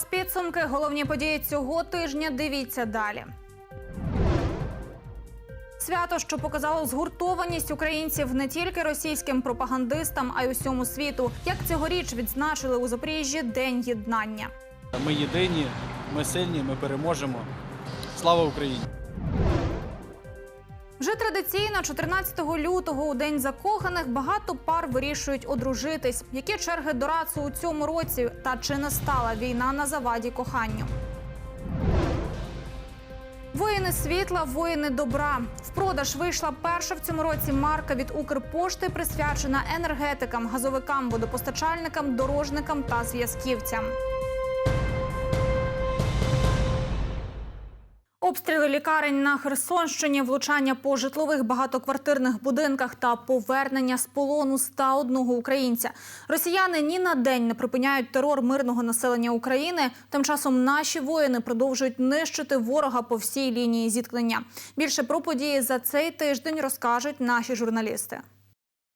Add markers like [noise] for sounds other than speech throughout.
час підсумки. Головні події цього тижня. Дивіться далі. Свято, що показало згуртованість українців не тільки російським пропагандистам, а й усьому світу. Як цьогоріч відзначили у Запоріжжі День єднання. Ми єдині, ми сильні, ми переможемо. Слава Україні! Вже традиційно, 14 лютого, у день закоханих, багато пар вирішують одружитись. Які черги до рацу у цьому році? Та чи не стала війна на заваді коханню? Воїни світла, воїни добра. В продаж вийшла перша в цьому році марка від Укрпошти, присвячена енергетикам, газовикам, водопостачальникам, дорожникам та зв'язківцям. Обстріли лікарень на Херсонщині, влучання по житлових багатоквартирних будинках та повернення з полону 101 українця. Росіяни ні на день не припиняють терор мирного населення України. Тим часом наші воїни продовжують нищити ворога по всій лінії зіткнення. Більше про події за цей тиждень розкажуть наші журналісти.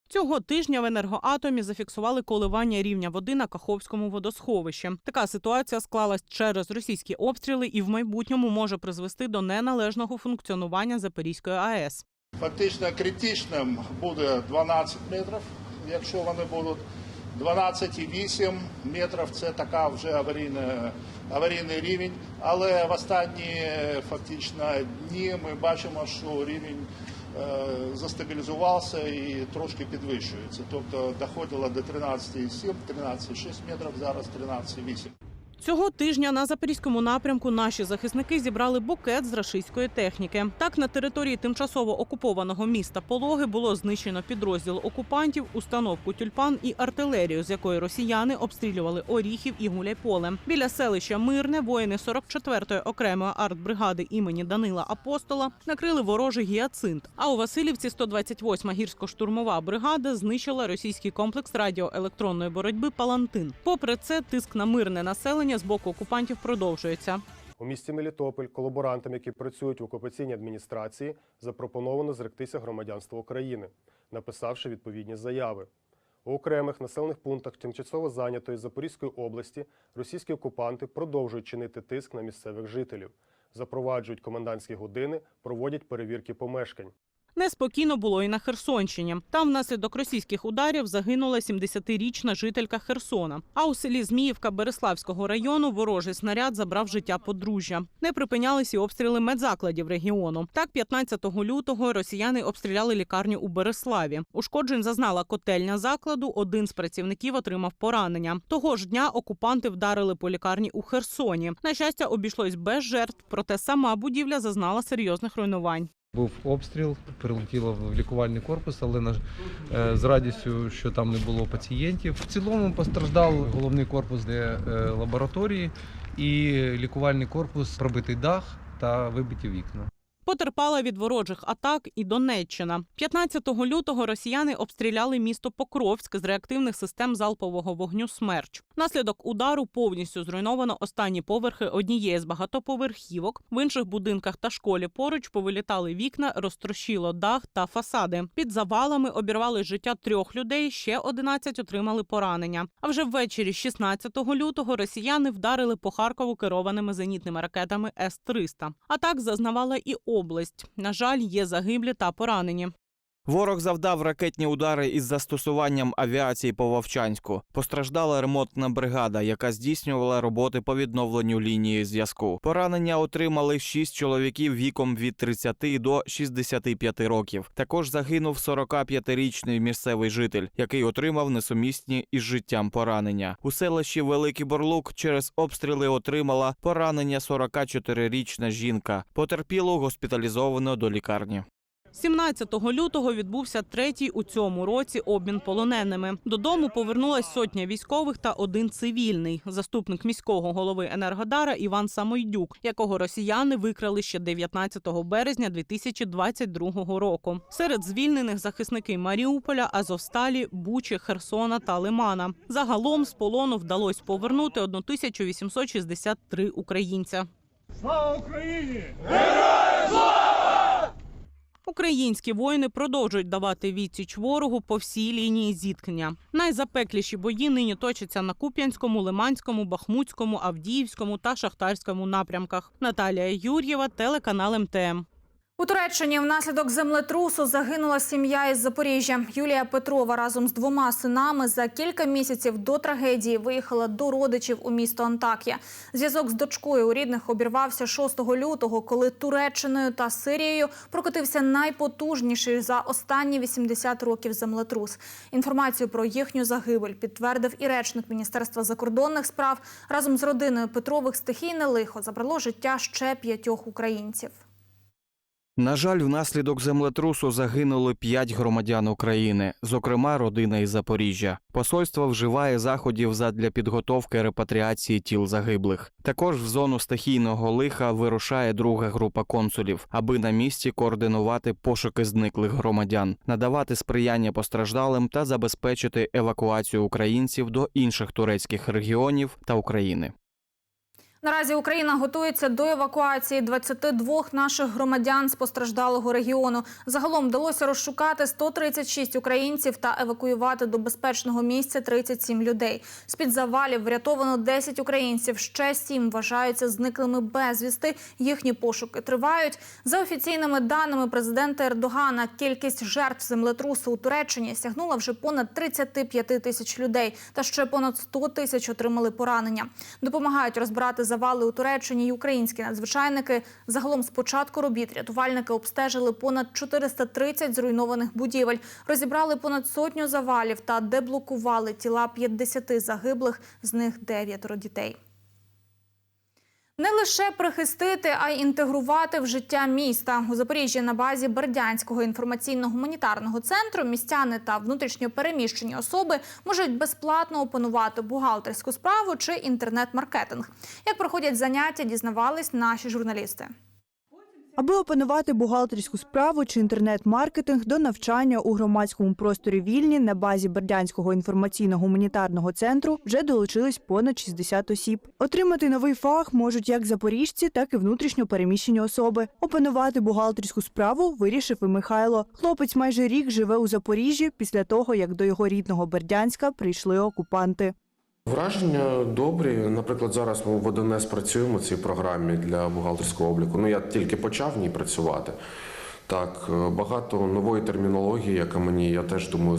Цього тижня в енергоатомі зафіксували коливання рівня води на Каховському водосховищі. Така ситуація склалась через російські обстріли і в майбутньому може призвести до неналежного функціонування Запорізької АЕС. Фактично критичним буде 12 метрів, якщо вони будуть. 12,8 метрів це така вже аварійна, аварійний рівень. Але в останні фактично дні ми бачимо, що рівень е, застабілізувався і трошки підвищується. Тобто доходило до 13,7, 13,6 метрів, зараз 13,8. Цього тижня на запорізькому напрямку наші захисники зібрали букет з рашистської техніки. Так на території тимчасово окупованого міста Пологи було знищено підрозділ окупантів, установку тюльпан і артилерію, з якої росіяни обстрілювали Оріхів і Гуляйполе. Біля селища Мирне воїни 44-ї окремої артбригади імені Данила Апостола накрили ворожий гіацинт. А у Васильівці 128-ма гірсько-штурмова бригада знищила російський комплекс радіоелектронної боротьби Палантин. Попри це, тиск на мирне населення з боку окупантів продовжується. У місті Мелітополь колаборантам, які працюють в окупаційній адміністрації, запропоновано зректися громадянства України, написавши відповідні заяви. У окремих населених пунктах тимчасово зайнятої Запорізької області російські окупанти продовжують чинити тиск на місцевих жителів, запроваджують комендантські години, проводять перевірки помешкань. Неспокійно було і на Херсонщині. Там внаслідок російських ударів загинула 70-річна жителька Херсона. А у селі Зміївка Береславського району ворожий снаряд забрав життя подружжя. Не припинялися і обстріли медзакладів регіону. Так, 15 лютого росіяни обстріляли лікарню у Береславі. Ушкоджень зазнала котельня закладу. Один з працівників отримав поранення. Того ж дня окупанти вдарили по лікарні у Херсоні. На щастя, обійшлось без жертв, проте сама будівля зазнала серйозних руйнувань. Був обстріл, прилетіло в лікувальний корпус, але на е, з радістю, що там не було пацієнтів. В цілому постраждав головний корпус, де е, лабораторії, і лікувальний корпус, пробитий дах та вибиті вікна. Потерпала від ворожих атак і Донеччина. 15 лютого росіяни обстріляли місто Покровськ з реактивних систем залпового вогню «Смерч». Наслідок удару повністю зруйновано останні поверхи однієї з багатоповерхівок. В інших будинках та школі поруч повилітали вікна, розтрощило дах та фасади. Під завалами обірвали життя трьох людей. Ще 11 отримали поранення. А вже ввечері 16 лютого росіяни вдарили по Харкову керованими зенітними ракетами С-300. Атак зазнавала і область. На жаль, є загиблі та поранені. Ворог завдав ракетні удари із застосуванням авіації по Вовчанську. Постраждала ремонтна бригада, яка здійснювала роботи по відновленню лінії зв'язку. Поранення отримали шість чоловіків віком від 30 до 65 років. Також загинув 45-річний місцевий житель, який отримав несумісні із життям поранення. У селищі Великий Борлук через обстріли отримала поранення 44-річна жінка. Потерпілу госпіталізовано до лікарні. 17 лютого відбувся третій у цьому році обмін полоненими. Додому повернулась сотня військових та один цивільний. Заступник міського голови Енергодара Іван Самойдюк, якого росіяни викрали ще 19 березня 2022 року. Серед звільнених захисники Маріуполя, Азовсталі, Бучі, Херсона та Лимана. Загалом з полону вдалося повернути 1863 українця. Українські воїни продовжують давати відсіч ворогу по всій лінії зіткнення. Найзапекліші бої нині точаться на Куп'янському, Лиманському, Бахмутському, Авдіївському та Шахтарському напрямках. Наталія Юр'єва, телеканал МТМ. У Туреччині внаслідок землетрусу загинула сім'я із Запоріжжя. Юлія Петрова разом з двома синами за кілька місяців до трагедії виїхала до родичів у місто Антакія. Зв'язок з дочкою у рідних обірвався 6 лютого, коли Туреччиною та Сирією прокотився найпотужніший за останні 80 років землетрус. Інформацію про їхню загибель підтвердив і речник Міністерства закордонних справ. Разом з родиною Петрових стихійне лихо забрало життя ще п'ятьох українців. На жаль, внаслідок землетрусу загинули п'ять громадян України, зокрема родина із Запоріжжя. Посольство вживає заходів задля підготовки репатріації тіл загиблих. Також в зону стихійного лиха вирушає друга група консулів, аби на місці координувати пошуки зниклих громадян, надавати сприяння постраждалим та забезпечити евакуацію українців до інших турецьких регіонів та України. Наразі Україна готується до евакуації 22 наших громадян з постраждалого регіону. Загалом вдалося розшукати 136 українців та евакуювати до безпечного місця 37 людей. З під завалів врятовано 10 українців. Ще 7 вважаються зниклими безвісти. Їхні пошуки тривають. За офіційними даними президента Ердогана, кількість жертв землетрусу у Туреччині сягнула вже понад 35 тисяч людей, та ще понад 100 тисяч отримали поранення. Допомагають розбирати завали у Туреччині й українські надзвичайники. Загалом з початку робіт рятувальники обстежили понад 430 зруйнованих будівель, розібрали понад сотню завалів та деблокували тіла 50 загиблих, з них дев'ятеро дітей. Не лише прихистити, а й інтегрувати в життя міста. У Запоріжжі на базі Бердянського інформаційно-гуманітарного центру містяни та внутрішньопереміщені особи можуть безплатно опанувати бухгалтерську справу чи інтернет-маркетинг. Як проходять заняття, дізнавались наші журналісти. Аби опанувати бухгалтерську справу чи інтернет-маркетинг до навчання у громадському просторі вільні на базі Бердянського інформаційно-гуманітарного центру вже долучились понад 60 осіб. Отримати новий фах можуть як запоріжці, так і внутрішньо переміщені особи. Опанувати бухгалтерську справу вирішив і Михайло. Хлопець майже рік живе у Запоріжжі після того, як до його рідного Бердянська прийшли окупанти. Враження добрі. Наприклад, зараз ми в ОДНС працюємо в цій програмі для бухгалтерського обліку. Ну я тільки почав в ній працювати. Так, е, багато нової термінології, яка мені, я теж думаю,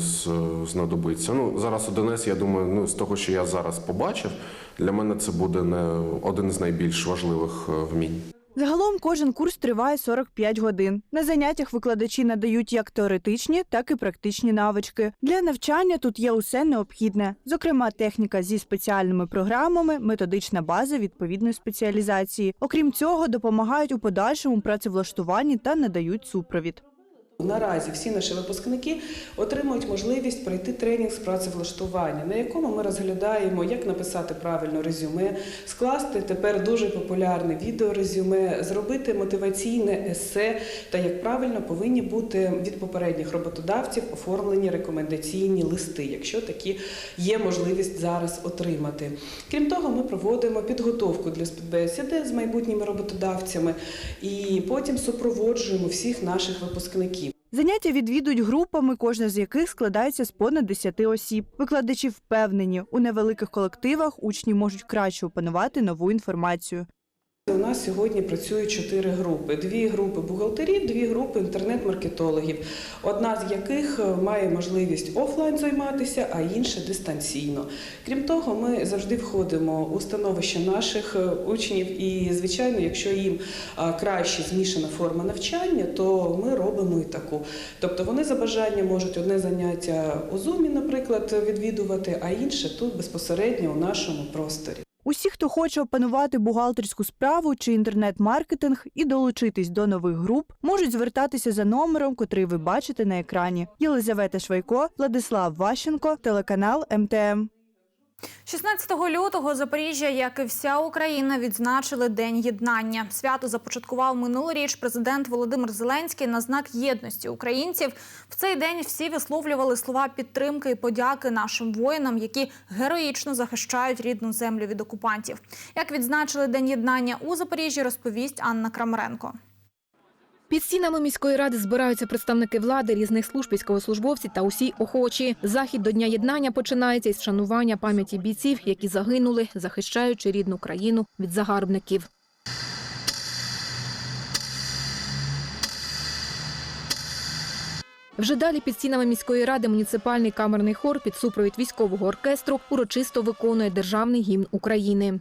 знадобиться. Ну, зараз ОДНС, я думаю, ну, з того, що я зараз побачив, для мене це буде не один з найбільш важливих е, вмінь. Загалом кожен курс триває 45 годин. На заняттях викладачі надають як теоретичні, так і практичні навички. Для навчання тут є усе необхідне, зокрема, техніка зі спеціальними програмами, методична база відповідної спеціалізації. Окрім цього, допомагають у подальшому працевлаштуванні та надають супровід. Наразі всі наші випускники отримують можливість пройти тренінг з працевлаштування, на якому ми розглядаємо, як написати правильно резюме, скласти тепер дуже популярне відеорезюме, зробити мотиваційне есе та як правильно повинні бути від попередніх роботодавців оформлені рекомендаційні листи, якщо такі є можливість зараз отримати. Крім того, ми проводимо підготовку для співбесіди з майбутніми роботодавцями і потім супроводжуємо всіх наших випускників. Заняття відвідують групами, кожна з яких складається з понад 10 осіб. Викладачі впевнені, у невеликих колективах учні можуть краще опанувати нову інформацію. У нас сьогодні працюють чотири групи: дві групи бухгалтерів, дві групи інтернет-маркетологів. Одна з яких е, має можливість офлайн займатися, а інша дистанційно. Крім того, ми завжди входимо у становище наших е, учнів, і звичайно, якщо їм краще змішана форма навчання, то ми робимо і таку. Тобто вони за бажанням можуть одне заняття у Zoom, наприклад, відвідувати, а інше тут безпосередньо у нашому просторі. Усі, хто хоче опанувати бухгалтерську справу чи інтернет-маркетинг і долучитись до нових груп, можуть звертатися за номером, котрий ви бачите на екрані. Єлизавета Швайко, Владислав Ващенко, телеканал МТМ. 16 лютого Запоріжжя, як і вся Україна, відзначили День єднання. Свято започаткував минулоріч президент Володимир Зеленський на знак єдності українців. В цей день всі висловлювали слова підтримки і подяки нашим воїнам, які героїчно захищають рідну землю від окупантів. Як відзначили День єднання у Запоріжжі, розповість Анна Крамаренко. Під стінами міської ради збираються представники влади, різних служб, військовослужбовці та усі охочі. Захід до Дня єднання починається із вшанування пам'яті бійців, які загинули, захищаючи рідну країну від загарбників. Вже далі під стінами міської ради муніципальний камерний хор під супровід військового оркестру урочисто виконує державний гімн України.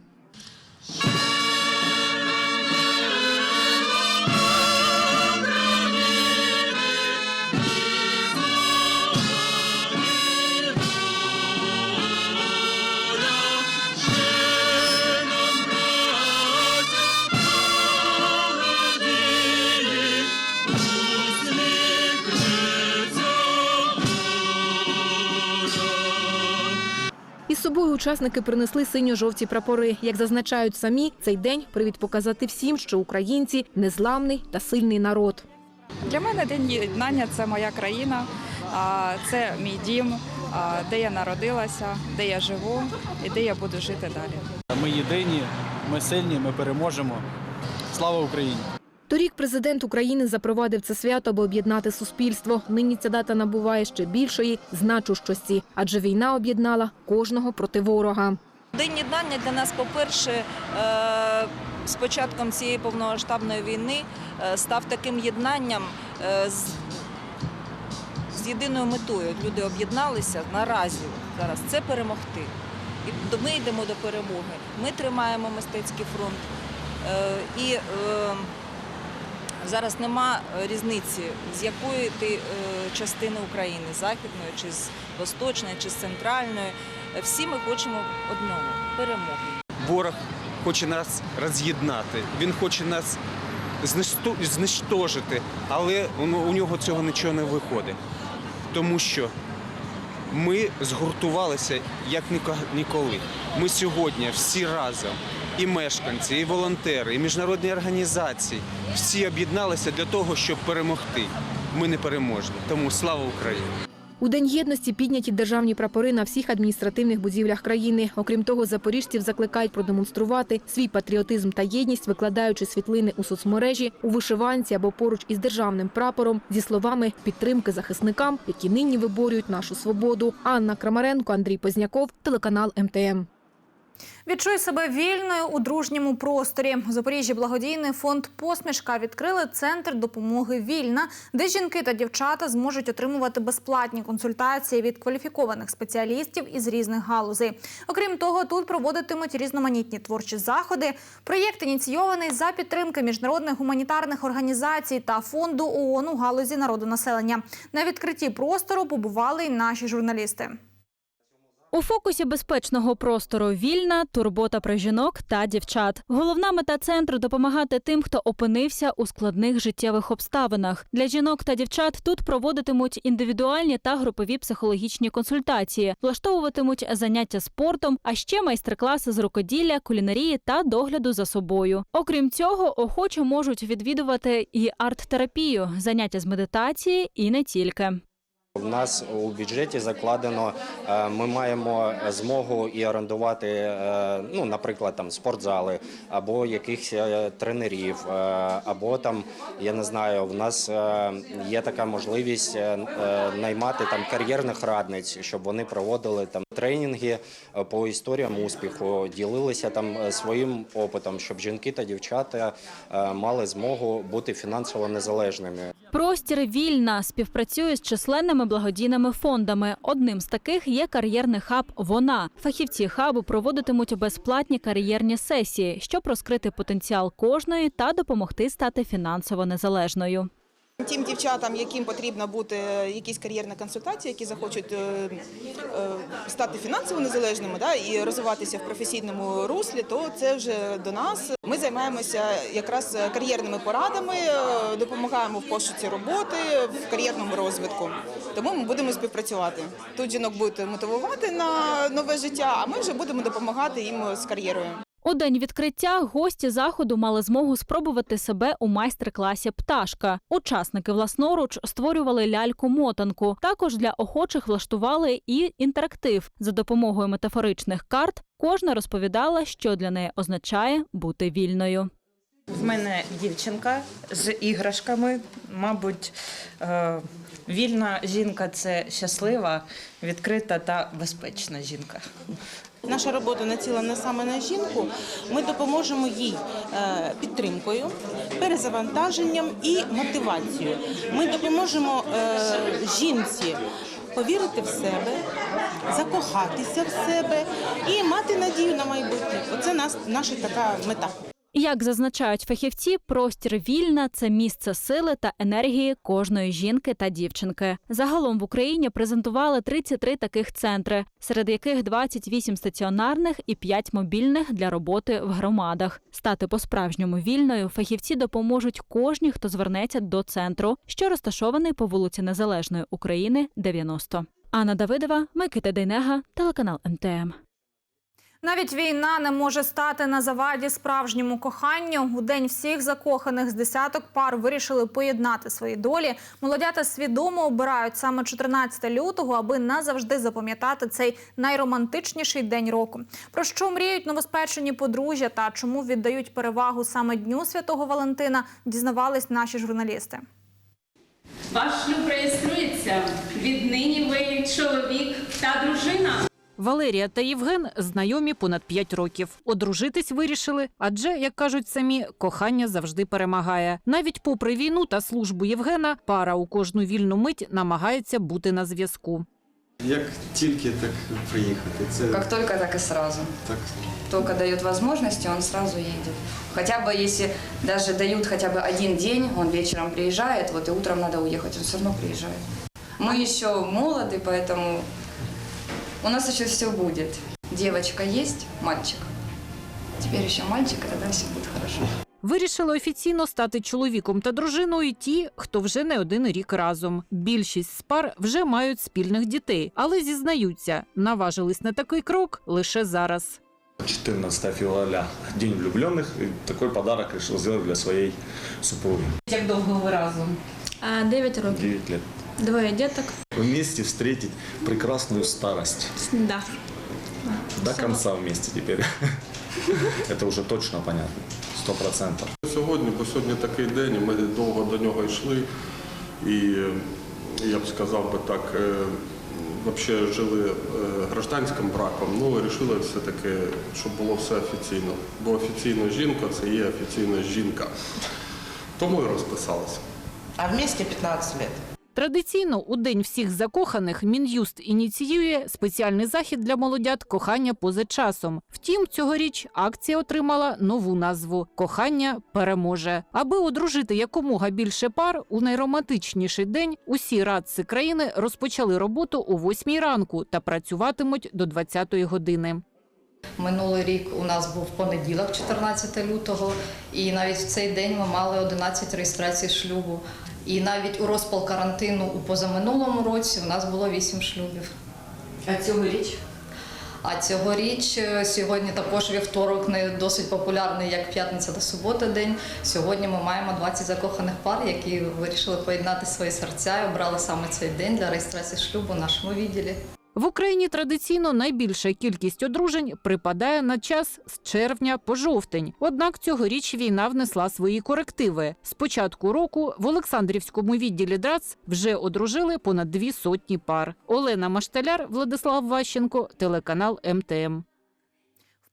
Собою учасники принесли синьо-жовті прапори. Як зазначають самі, цей день привід показати всім, що українці незламний та сильний народ. Для мене день єднання це моя країна, це мій дім, де я народилася, де я живу і де я буду жити далі. Ми єдині, ми сильні, ми переможемо. Слава Україні! Торік президент України запровадив це свято, аби об'єднати суспільство. Нині ця дата набуває ще більшої значущості, адже війна об'єднала кожного проти ворога. День єднання для нас, по-перше, е, з початком цієї повномасштабної війни е, став таким єднанням е, з, єдиною метою. Люди об'єдналися наразі зараз це перемогти. І ми йдемо до перемоги. Ми тримаємо мистецький фронт. І зараз нема е, різниці, з якої ти е, частини України, західної, чи з восточної, чи з центральної. Е, Всі ми хочемо одного перемоги. Ворог хоче нас роз'єднати, він хоче нас знищити, але у нього цього нічого не виходить. Тому що ми згуртувалися як ніко- ніколи. Ми сьогодні всі разом, і мешканці, і волонтери, і міжнародні організації, всі об'єдналися для того, щоб перемогти. Ми не переможні. Тому слава Україні! У День єдності підняті державні прапори на всіх адміністративних будівлях країни. Окрім того, запоріжців закликають продемонструвати свій патріотизм та єдність, викладаючи світлини у соцмережі у вишиванці або поруч із державним прапором зі словами підтримки захисникам, які нині виборюють нашу свободу. Анна Крамаренко, Андрій Позняков, телеканал МТМ. Відчуй себе вільною у дружньому просторі. У Запоріжжі благодійний фонд Посмішка відкрили центр допомоги вільна, де жінки та дівчата зможуть отримувати безплатні консультації від кваліфікованих спеціалістів із різних галузей. Окрім того, тут проводитимуть різноманітні творчі заходи. Проєкт ініційований за підтримки міжнародних гуманітарних організацій та фонду ООН у галузі народонаселення. На відкритті простору побували й наші журналісти. У фокусі безпечного простору вільна турбота про жінок та дівчат. Головна мета центру допомагати тим, хто опинився у складних життєвих обставинах. Для жінок та дівчат тут проводитимуть індивідуальні та групові психологічні консультації, влаштовуватимуть заняття спортом, а ще майстер-класи з рукоділля, кулінарії та догляду за собою. Окрім цього, охочі можуть відвідувати і арт-терапію, заняття з медитації і не тільки. У нас у бюджеті закладено, е, ми маємо змогу і орендувати, е, ну, наприклад, там спортзали або якихось е, тренерів, або там, я не знаю, в нас є така можливість наймати там кар'єрних радниць, щоб вони проводили там тренінги по історіям успіху, ділилися там своїм опитом, щоб жінки та дівчата мали змогу бути фінансово незалежними. Простір вільна співпрацює з численними благодійними фондами. Одним з таких є кар'єрний хаб. Вона фахівці хабу проводитимуть безплатні кар'єрні сесії, щоб розкрити потенціал кожної та допомогти стати фінансово незалежною. Тим дівчатам, яким потрібна бути якісь кар'єрна консультація, які захочуть е, е, стати фінансово незалежними да, і розвиватися в професійному руслі, то це вже до нас. Ми займаємося якраз кар'єрними порадами, е, допомагаємо в пошуці роботи, в кар'єрному розвитку. Тому ми будемо співпрацювати. Тут жінок будуть мотивувати на нове життя, а ми вже будемо допомагати їм з кар'єрою. У день відкриття гості заходу мали змогу спробувати себе у майстер-класі Пташка. Учасники власноруч створювали ляльку-мотанку. Також для охочих влаштували і інтерактив за допомогою метафоричних карт. Кожна розповідала, що для неї означає бути вільною. В мене дівчинка з іграшками. Мабуть, е, вільна жінка це щаслива, відкрита та безпечна жінка. Наша робота націлена саме на жінку. Ми допоможемо їй е, підтримкою, перезавантаженням і мотивацією. Ми допоможемо е, жінці повірити в себе, закохатися в себе і мати надію на майбутнє. Оце наша така мета. Як зазначають фахівці, простір вільна це місце сили та енергії кожної жінки та дівчинки. Загалом в Україні презентували 33 таких центри, серед яких 28 стаціонарних і 5 мобільних для роботи в громадах. Стати по-справжньому вільною фахівці допоможуть кожній, хто звернеться до центру, що розташований по вулиці Незалежної України, 90. Анна Давидова, Микита Дейнега, телеканал МТМ. Навіть війна не може стати на заваді справжньому коханню. У день всіх закоханих з десяток пар вирішили поєднати свої долі. Молодята свідомо обирають саме 14 лютого, аби назавжди запам'ятати цей найромантичніший день року. Про що мріють новоспечені подружжя та чому віддають перевагу саме дню святого Валентина, дізнавались наші журналісти. Ваш шлюб реєструється. Віднині ви чоловік та дружина. Валерія та Євген знайомі понад 5 років. Одружитись вирішили, адже, як кажуть самі, кохання завжди перемагає. Навіть попри війну та службу Євгена, пара у кожну вільну мить намагається бути на зв'язку. Як тільки так приїхати, це Как только, так и сразу. так. Только дает возможности, он сразу едет. Хотя бы если даже дают хотя бы один день, он вечером приезжает, вот и утром надо уехать, он все равно приезжает. Мы еще молоды, поэтому у нас еще все будет. Девочка есть, мальчик. Теперь еще мальчик, и тогда все будет хорошо. Вирішили офіційно стати чоловіком та дружиною ті, хто вже не один рік разом. Більшість з пар вже мають спільних дітей, але зізнаються, наважились на такий крок лише зараз. 14 февраля, День влюбленных, и такой подарок решил сделать для своей супруги. Як довго ви разом? Дев'ять років. 9 лет. Двоє діток. Вместе встретить прекрасную старость. Да. До конца вместе теперь. Это [laughs] уже точно понятно. Сто процентов. Сьогодні, бо сьогодні такий день, і ми довго до нього йшли. І е, я б сказав би так, е, взагалі жили е, гражданським браком, ну вирішили все-таки, щоб було все офіційно. Бо офіційно жінка це є офіційна жінка. Тому і розписалися. А вместе 15 років. Традиційно у день всіх закоханих мін'юст ініціює спеціальний захід для молодят кохання поза часом. Втім, цьогоріч акція отримала нову назву Кохання переможе. Аби одружити якомога більше пар у найромантичніший день. Усі радці країни розпочали роботу о 8 ранку та працюватимуть до 20 години. Минулий рік у нас був понеділок, 14 лютого, і навіть в цей день ми мали 11 реєстрацій шлюбу. І навіть у розпал карантину у позаминулому році у нас було вісім шлюбів. А цьогоріч? А цьогоріч е, сьогодні також вівторок не досить популярний, як п'ятниця та субота день. Сьогодні ми маємо 20 закоханих пар, які вирішили поєднати свої серця і обрали саме цей день для реєстрації шлюбу в нашому відділі. В Україні традиційно найбільша кількість одружень припадає на час з червня по жовтень. Однак цьогоріч війна внесла свої корективи. З початку року в Олександрівському відділі ДРАЦ вже одружили понад дві сотні пар. Олена Машталяр, Владислав Ващенко, телеканал МТМ.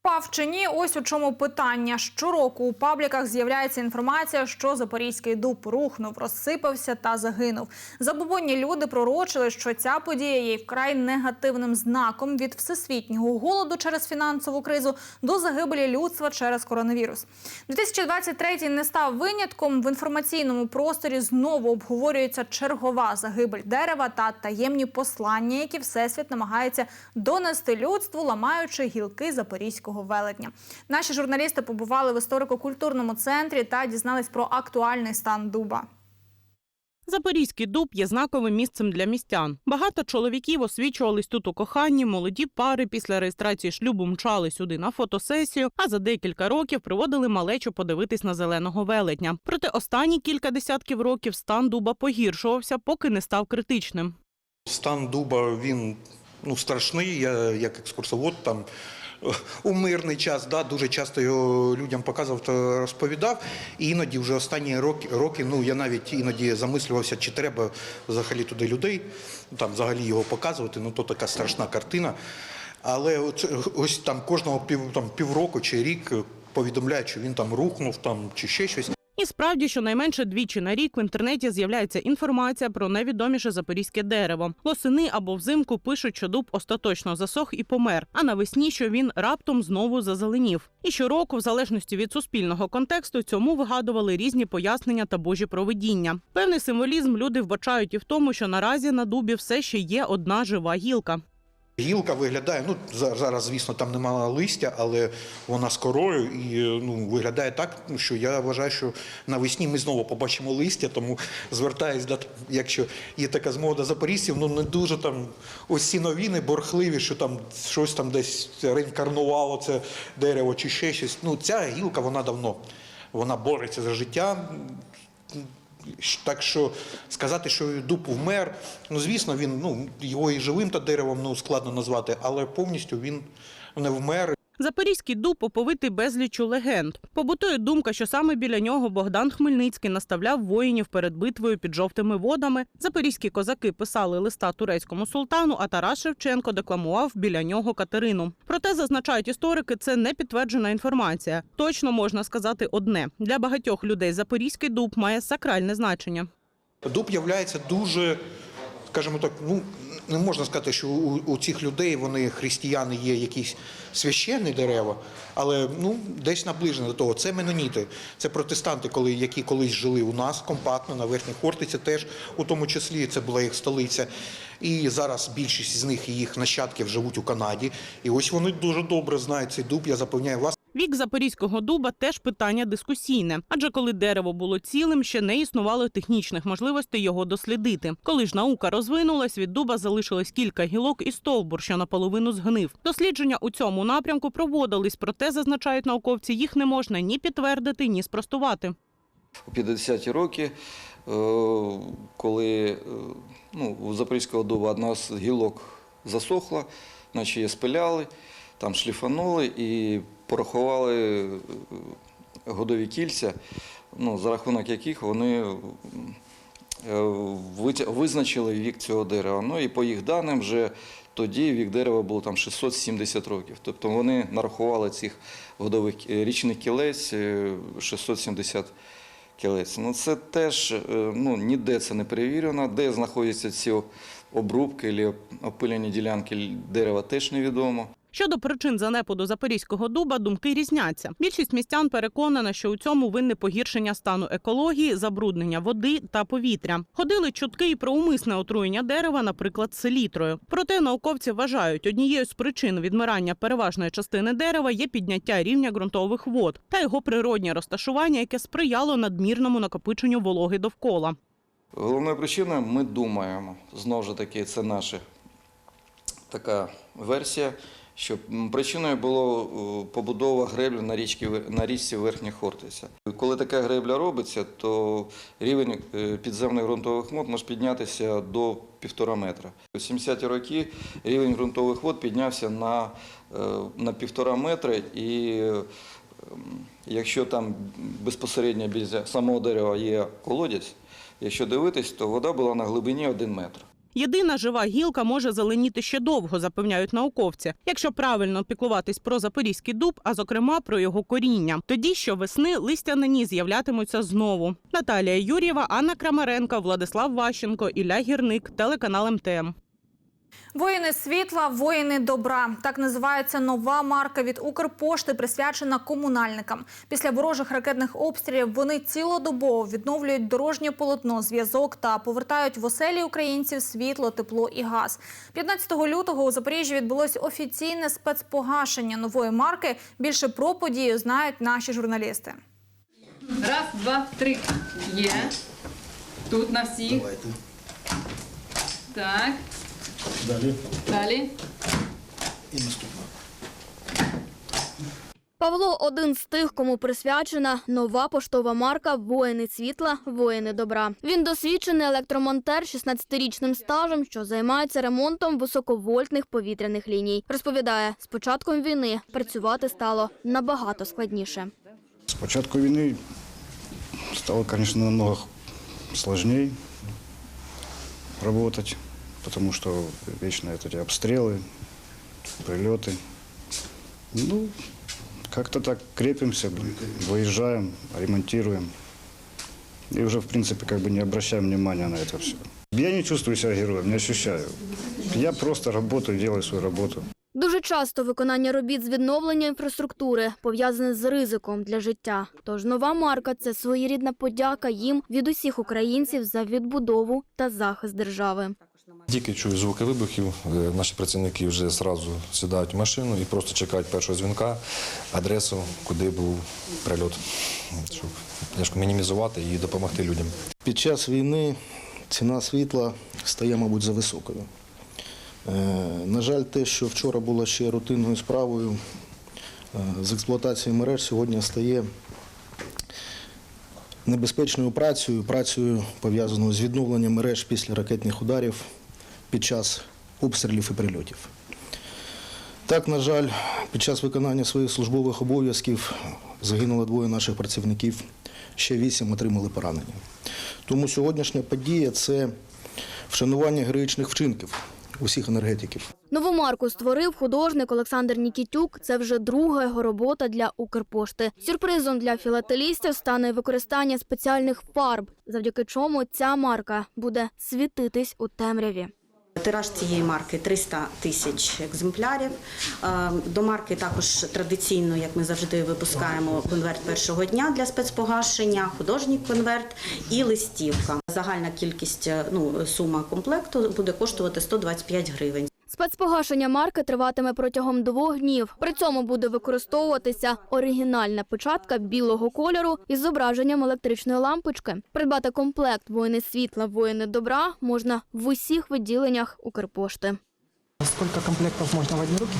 Впав чи ні? Ось у чому питання. Щороку у пабліках з'являється інформація, що запорізький дуб рухнув, розсипався та загинув. Забобонні люди пророчили, що ця подія є вкрай негативним знаком від всесвітнього голоду через фінансову кризу до загибелі людства через коронавірус. 2023 не став винятком. В інформаційному просторі знову обговорюється чергова загибель дерева та таємні послання, які всесвіт намагається донести людству, ламаючи гілки запорізького велетня. Наші журналісти побували в історико-культурному центрі та дізнались про актуальний стан дуба. Запорізький дуб є знаковим місцем для містян. Багато чоловіків освічувались тут у коханні. Молоді пари після реєстрації шлюбу мчали сюди на фотосесію, а за декілька років приводили малечу подивитись на зеленого велетня. Проте останні кілька десятків років стан дуба погіршувався, поки не став критичним. Стан дуба він ну, страшний. Я як екскурсовод там у мирний час. Да, дуже часто його людям показував та розповідав. І іноді вже останні роки, роки ну я навіть іноді замислювався, чи треба взагалі туди людей, там взагалі його показувати. Ну то така страшна картина. Але от, ось там кожного пів там півроку чи рік повідомляють, що він там рухнув там чи ще щось. І справді, щонайменше двічі на рік в інтернеті з'являється інформація про найвідоміше запорізьке дерево. Восени або взимку пишуть, що дуб остаточно засох і помер, а навесні, що він раптом знову зазеленів. І щороку, в залежності від суспільного контексту, цьому вигадували різні пояснення та божі провидіння. Певний символізм люди вбачають і в тому, що наразі на дубі все ще є одна жива гілка. Гілка виглядає, ну за- зараз, звісно, там немає листя, але вона з корою і ну, виглядає так, ну, що я вважаю, що навесні ми знову побачимо листя, тому звертаюсь до якщо є така змога до запорізьків, ну не дуже там ось ці новини борхливі, що там щось там десь реінкарнувало це дерево чи ще щось. Ну ця гілка вона давно вона бореться за життя. Так що сказати, що дуб вмер, ну звісно, він ну його і живим та деревом ну складно назвати, але повністю він не вмер. Запорізький дуб оповитий безлічу легенд. Побутує думка, що саме біля нього Богдан Хмельницький наставляв воїнів перед битвою під жовтими водами. Запорізькі козаки писали листа турецькому султану, а Тарас Шевченко декламував біля нього Катерину. Проте зазначають історики, це не підтверджена інформація. Точно можна сказати одне: для багатьох людей Запорізький дуб має сакральне значення. Дуб являється дуже, скажімо так, ну не можна сказати, що у, у цих людей вони християни є якісь священні дерева, але ну десь наближено до того. Це меноніти, це протестанти, коли які колись жили у нас компактно на верхній Хортиці, теж у тому числі це була їх столиця. І зараз більшість з них і їх нащадків живуть у Канаді. І ось вони дуже добре знають цей дуб. Я запевняю вас. Вік запорізького дуба теж питання дискусійне, адже коли дерево було цілим, ще не існувало технічних можливостей його дослідити. Коли ж наука розвинулась, від дуба залишилось кілька гілок і стовбур, що наполовину згнив. Дослідження у цьому напрямку проводились, проте зазначають науковці, їх не можна ні підтвердити, ні спростувати. У 50-ті роки, е, коли е, ну, у Запорізького дуба одна з гілок засохла, наче її спиляли, там шліфанули і порахували е, годові кільця, ну, за рахунок яких вони е, визначили вік цього дерева. Ну і по їх даним вже тоді вік дерева було там 670 років. Тобто вони нарахували цих годових е, річних кілець е, 670 кілець. Ну це теж е, ну, ніде це не перевірено, де знаходяться ці обрубки або опилені ділянки дерева теж невідомо. Щодо причин занепаду запорізького дуба, думки різняться. Більшість містян переконана, що у цьому винне погіршення стану екології, забруднення води та повітря. Ходили чутки і про умисне отруєння дерева, наприклад, селітрою. Проте науковці вважають, однією з причин відмирання переважної частини дерева є підняття рівня ґрунтових вод та його природнє розташування, яке сприяло надмірному накопиченню вологи довкола. Головною причиною ми думаємо, знову ж таки, це наша така версія, що причиною було е, побудова греблі на, річці, на річці Верхня Хортиця. Коли така гребля робиться, то рівень е, підземних ґрунтових вод може піднятися до півтора метра. У 70-ті роки рівень ґрунтових вод піднявся на, е, півтора метра і Якщо там безпосередньо біля самого дерева є колодязь, якщо дивитись, то вода була на глибині 1 метр. Єдина жива гілка може зеленіти ще довго, запевняють науковці, якщо правильно піклуватись про запорізький дуб, а зокрема про його коріння. Тоді щовесни листянині з'являтимуться знову. Наталія Юрєва, Анна Крамаренко, Владислав Ващенко, Ілля Гірник, телеканал МТМ. Воїни світла, воїни добра. Так називається нова марка від Укрпошти, присвячена комунальникам. Після ворожих ракетних обстрілів вони цілодобово відновлюють дорожнє полотно, зв'язок та повертають в оселі українців світло, тепло і газ. 15 лютого у Запоріжжі відбулось офіційне спецпогашення нової марки. Більше про подію знають наші журналісти. Раз, два, три. Є. Тут на всіх. Так. Далі Далі. і наступно. Павло один з тих, кому присвячена нова поштова марка Воїни світла, воїни добра. Він досвідчений електромонтер з 16-річним стажем, що займається ремонтом високовольтних повітряних ліній. Розповідає, з початком війни працювати стало набагато складніше. С початку війни стало, конечно, намного сложнее работать, потому что вечно это эти обстрелы, прилеты. Ну, как-то так крепимся, блин, выезжаем, ремонтируем. И уже, в принципе, как бы не обращаем внимания на это все. Я не чувствую себя героем, не ощущаю. Я просто работаю, делаю свою работу. Дуже часто виконання робіт з відновлення інфраструктури пов'язане з ризиком для життя. Тож нова марка це своєрідна подяка їм від усіх українців за відбудову та захист держави. Тільки чую звуки вибухів, е, наші працівники вже одразу сідають в машину і просто чекають першого дзвінка, адресу, куди був прильот, щоб ж, мінімізувати і допомогти людям. Під час війни ціна світла стає, мабуть, за високою. Е, На жаль, те, що вчора було ще рутинною справою е, з експлуатації мереж, сьогодні стає небезпечною працею, працею пов'язаною з відновленням мереж після ракетних ударів під час обстрілів і прильотів. Так, на жаль, під час виконання своїх службових обов'язків загинуло двоє наших працівників, ще вісім отримали поранення. Тому сьогоднішня подія це вшанування героїчних вчинків усіх енергетиків. Нову марку створив художник Олександр Нікітюк. Це вже друга його робота для Укрпошти. Сюрпризом для філателістів стане використання спеціальних фарб, завдяки чому ця марка буде світитись у темряві. Тираж цієї марки 300 тисяч екземплярів. Е, До марки також традиційно, як ми завжди випускаємо, конверт першого дня для спецпогашення, художній конверт і листівка. Загальна кількість е, ну, сума комплекту буде коштувати 125 гривень. Спецпогашення марки триватиме протягом двох днів. При цьому буде використовуватися оригінальна печатка білого кольору із зображенням електричної лампочки. Придбати комплект воїни світла, воїни добра можна в усіх відділеннях Укрпошти. Сколько комплектов можно в одни руки?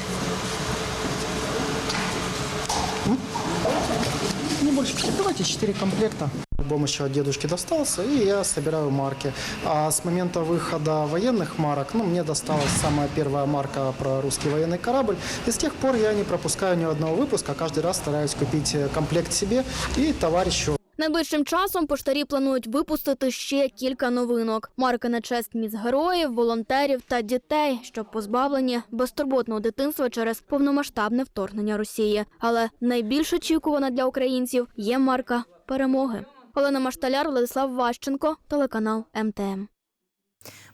М? Не больше пяти. Давайте четыре комплекта. Альбом еще от дедушки достался, и я собираю марки. А с момента выхода военных марок, ну, мне досталась самая первая марка про русский военный корабль. И с тех пор я не пропускаю ни одного выпуска. Каждый раз стараюсь купить э, комплект себе и товарищу. Найближчим часом поштарі планують випустити ще кілька новинок. Марки на честь міст героїв, волонтерів та дітей, що позбавлені безтурботного дитинства через повномасштабне вторгнення Росії. Але найбільш очікувана для українців є марка перемоги. Олена Машталяр, Владислав Ващенко, телеканал МТМ.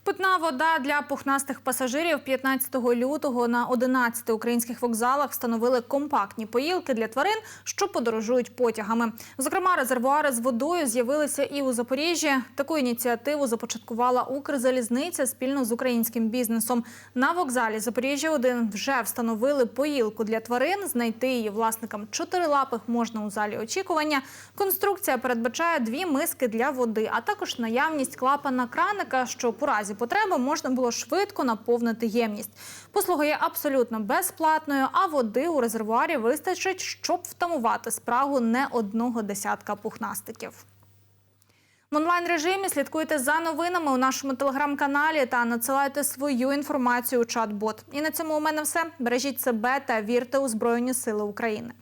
Питна вода для пухнастих пасажирів 15 лютого на 11 українських вокзалах встановили компактні поїлки для тварин, що подорожують потягами. Зокрема, резервуари з водою з'явилися і у Запоріжжі. Таку ініціативу започаткувала Укрзалізниця спільно з українським бізнесом. На вокзалі Запоріжжя 1 вже встановили поїлку для тварин. Знайти її власникам чотирилапих можна у залі очікування. Конструкція передбачає дві миски для води, а також наявність клапана краника, щоб у разі потреби можна було швидко наповнити ємність. Послуга є абсолютно безплатною, а води у резервуарі вистачить, щоб втамувати спрагу не одного десятка пухнастиків. В онлайн-режимі слідкуйте за новинами у нашому телеграм-каналі та надсилайте свою інформацію у чат-бот. І на цьому у мене все. Бережіть себе та вірте у Збройні Сили України.